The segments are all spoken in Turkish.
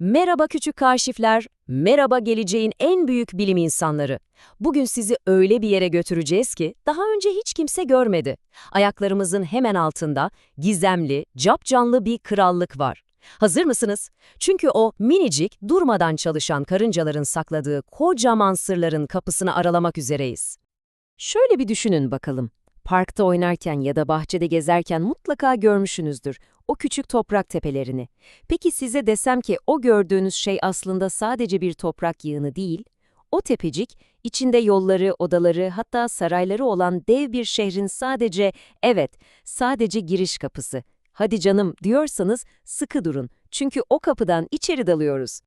Merhaba küçük kaşifler, merhaba geleceğin en büyük bilim insanları. Bugün sizi öyle bir yere götüreceğiz ki daha önce hiç kimse görmedi. Ayaklarımızın hemen altında gizemli, capcanlı bir krallık var. Hazır mısınız? Çünkü o minicik, durmadan çalışan karıncaların sakladığı kocaman sırların kapısını aralamak üzereyiz. Şöyle bir düşünün bakalım. Parkta oynarken ya da bahçede gezerken mutlaka görmüşsünüzdür o küçük toprak tepelerini. Peki size desem ki o gördüğünüz şey aslında sadece bir toprak yığını değil, o tepecik, içinde yolları, odaları, hatta sarayları olan dev bir şehrin sadece, evet, sadece giriş kapısı. Hadi canım diyorsanız sıkı durun. Çünkü o kapıdan içeri dalıyoruz.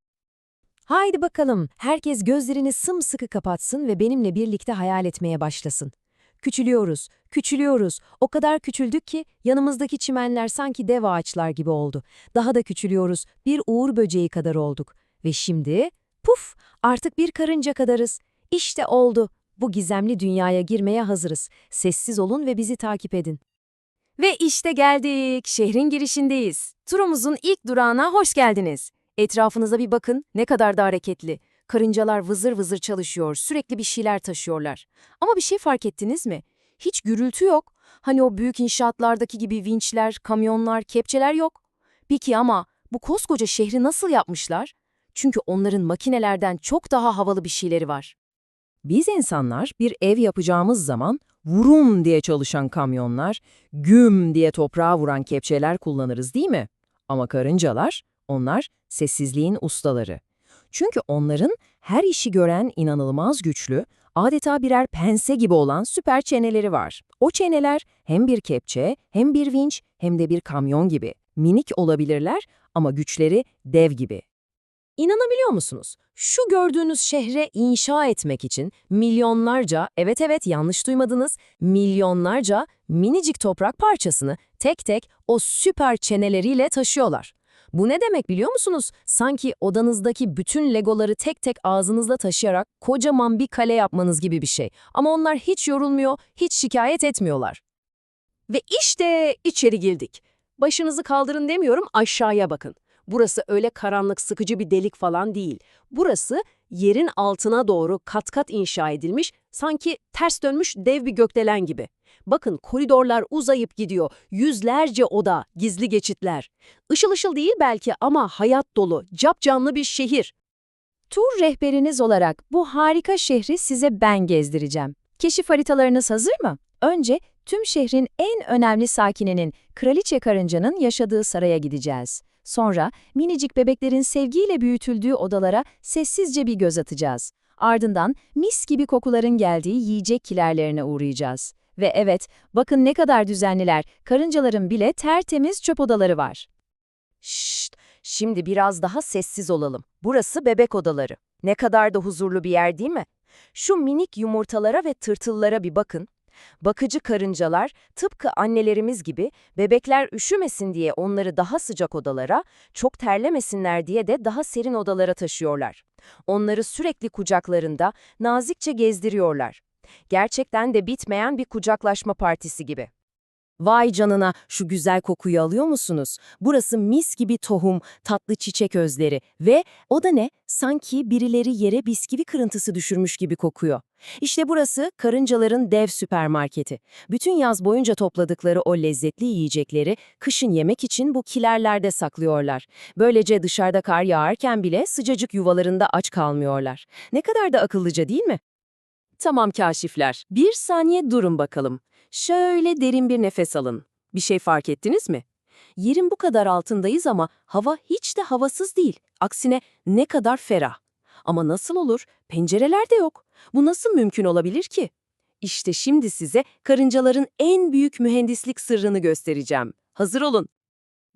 Haydi bakalım, herkes gözlerini sımsıkı kapatsın ve benimle birlikte hayal etmeye başlasın. Küçülüyoruz, küçülüyoruz. O kadar küçüldük ki yanımızdaki çimenler sanki dev ağaçlar gibi oldu. Daha da küçülüyoruz, bir uğur böceği kadar olduk. Ve şimdi, puf, artık bir karınca kadarız. İşte oldu. Bu gizemli dünyaya girmeye hazırız. Sessiz olun ve bizi takip edin. Ve işte geldik. Şehrin girişindeyiz. Turumuzun ilk durağına hoş geldiniz. Etrafınıza bir bakın, ne kadar da hareketli. Karıncalar vızır vızır çalışıyor, sürekli bir şeyler taşıyorlar. Ama bir şey fark ettiniz mi? Hiç gürültü yok. Hani o büyük inşaatlardaki gibi vinçler, kamyonlar, kepçeler yok. Peki ama bu koskoca şehri nasıl yapmışlar? Çünkü onların makinelerden çok daha havalı bir şeyleri var. Biz insanlar bir ev yapacağımız zaman vurum diye çalışan kamyonlar, güm diye toprağa vuran kepçeler kullanırız değil mi? Ama karıncalar, onlar sessizliğin ustaları. Çünkü onların her işi gören inanılmaz güçlü, adeta birer pense gibi olan süper çeneleri var. O çeneler hem bir kepçe, hem bir vinç, hem de bir kamyon gibi. Minik olabilirler ama güçleri dev gibi. İnanabiliyor musunuz? Şu gördüğünüz şehre inşa etmek için milyonlarca, evet evet yanlış duymadınız, milyonlarca minicik toprak parçasını tek tek o süper çeneleriyle taşıyorlar. Bu ne demek biliyor musunuz? Sanki odanızdaki bütün legoları tek tek ağzınızla taşıyarak kocaman bir kale yapmanız gibi bir şey. Ama onlar hiç yorulmuyor, hiç şikayet etmiyorlar. Ve işte içeri girdik. Başınızı kaldırın demiyorum, aşağıya bakın. Burası öyle karanlık, sıkıcı bir delik falan değil. Burası yerin altına doğru kat kat inşa edilmiş, sanki ters dönmüş dev bir gökdelen gibi. Bakın koridorlar uzayıp gidiyor, yüzlerce oda, gizli geçitler. Işıl ışıl değil belki ama hayat dolu, capcanlı bir şehir. Tur rehberiniz olarak bu harika şehri size ben gezdireceğim. Keşif haritalarınız hazır mı? Önce tüm şehrin en önemli sakininin, Kraliçe Karınca'nın yaşadığı saraya gideceğiz. Sonra minicik bebeklerin sevgiyle büyütüldüğü odalara sessizce bir göz atacağız. Ardından mis gibi kokuların geldiği yiyecek kilerlerine uğrayacağız. Ve evet, bakın ne kadar düzenliler, karıncaların bile tertemiz çöp odaları var. Şşt, şimdi biraz daha sessiz olalım. Burası bebek odaları. Ne kadar da huzurlu bir yer değil mi? Şu minik yumurtalara ve tırtıllara bir bakın. Bakıcı karıncalar tıpkı annelerimiz gibi bebekler üşümesin diye onları daha sıcak odalara, çok terlemesinler diye de daha serin odalara taşıyorlar. Onları sürekli kucaklarında nazikçe gezdiriyorlar. Gerçekten de bitmeyen bir kucaklaşma partisi gibi. Vay canına şu güzel kokuyu alıyor musunuz? Burası mis gibi tohum, tatlı çiçek özleri ve o da ne? Sanki birileri yere bisküvi kırıntısı düşürmüş gibi kokuyor. İşte burası karıncaların dev süpermarketi. Bütün yaz boyunca topladıkları o lezzetli yiyecekleri kışın yemek için bu kilerlerde saklıyorlar. Böylece dışarıda kar yağarken bile sıcacık yuvalarında aç kalmıyorlar. Ne kadar da akıllıca değil mi? Tamam kaşifler, bir saniye durun bakalım. Şöyle derin bir nefes alın. Bir şey fark ettiniz mi? Yerin bu kadar altındayız ama hava hiç de havasız değil. Aksine ne kadar ferah. Ama nasıl olur? Pencereler de yok. Bu nasıl mümkün olabilir ki? İşte şimdi size karıncaların en büyük mühendislik sırrını göstereceğim. Hazır olun.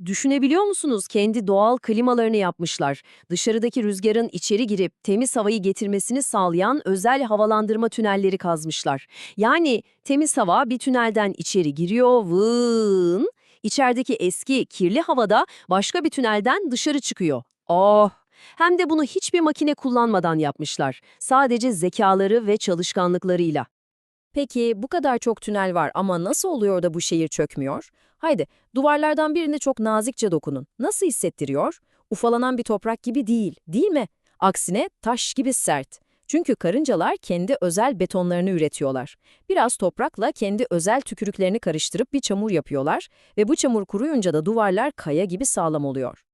Düşünebiliyor musunuz? Kendi doğal klimalarını yapmışlar. Dışarıdaki rüzgarın içeri girip temiz havayı getirmesini sağlayan özel havalandırma tünelleri kazmışlar. Yani temiz hava bir tünelden içeri giriyor, vın. İçerideki eski, kirli havada başka bir tünelden dışarı çıkıyor. Oh! Hem de bunu hiçbir makine kullanmadan yapmışlar. Sadece zekaları ve çalışkanlıklarıyla. Peki bu kadar çok tünel var ama nasıl oluyor da bu şehir çökmüyor? Haydi duvarlardan birine çok nazikçe dokunun. Nasıl hissettiriyor? ufalanan bir toprak gibi değil, değil mi? Aksine taş gibi sert. Çünkü karıncalar kendi özel betonlarını üretiyorlar. Biraz toprakla kendi özel tükürüklerini karıştırıp bir çamur yapıyorlar ve bu çamur kuruyunca da duvarlar kaya gibi sağlam oluyor.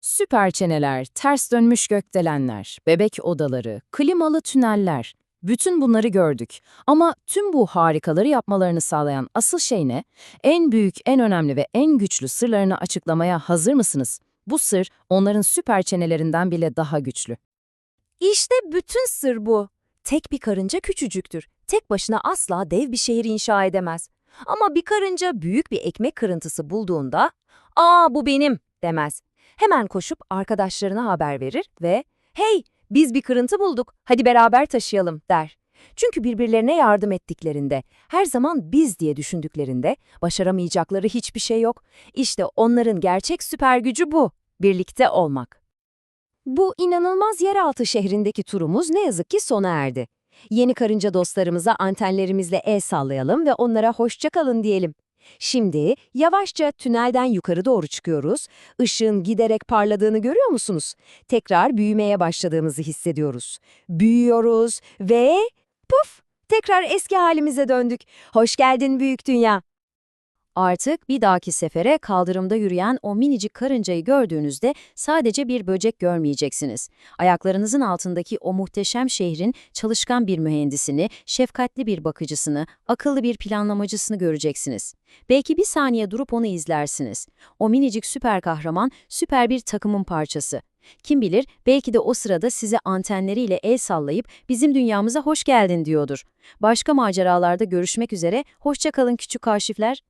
Süper çeneler, ters dönmüş gökdelenler, bebek odaları, klimalı tüneller. Bütün bunları gördük. Ama tüm bu harikaları yapmalarını sağlayan asıl şey ne? En büyük, en önemli ve en güçlü sırlarını açıklamaya hazır mısınız? Bu sır onların süper çenelerinden bile daha güçlü. İşte bütün sır bu. Tek bir karınca küçücüktür. Tek başına asla dev bir şehir inşa edemez. Ama bir karınca büyük bir ekmek kırıntısı bulduğunda, ''Aa bu benim'' demez. Hemen koşup arkadaşlarına haber verir ve ''Hey, biz bir kırıntı bulduk, hadi beraber taşıyalım'' der. Çünkü birbirlerine yardım ettiklerinde, her zaman biz diye düşündüklerinde başaramayacakları hiçbir şey yok. İşte onların gerçek süper gücü bu, birlikte olmak. Bu inanılmaz yeraltı şehrindeki turumuz ne yazık ki sona erdi. Yeni karınca dostlarımıza antenlerimizle el sallayalım ve onlara hoşça kalın diyelim. Şimdi yavaşça tünelden yukarı doğru çıkıyoruz. Işığın giderek parladığını görüyor musunuz? Tekrar büyümeye başladığımızı hissediyoruz. Büyüyoruz ve puf! Tekrar eski halimize döndük. Hoş geldin büyük dünya. Artık bir dahaki sefere kaldırımda yürüyen o minicik karıncayı gördüğünüzde sadece bir böcek görmeyeceksiniz. Ayaklarınızın altındaki o muhteşem şehrin çalışkan bir mühendisini, şefkatli bir bakıcısını, akıllı bir planlamacısını göreceksiniz. Belki bir saniye durup onu izlersiniz. O minicik süper kahraman, süper bir takımın parçası. Kim bilir belki de o sırada size antenleriyle el sallayıp bizim dünyamıza hoş geldin diyordur. Başka maceralarda görüşmek üzere, hoşça kalın küçük kaşifler.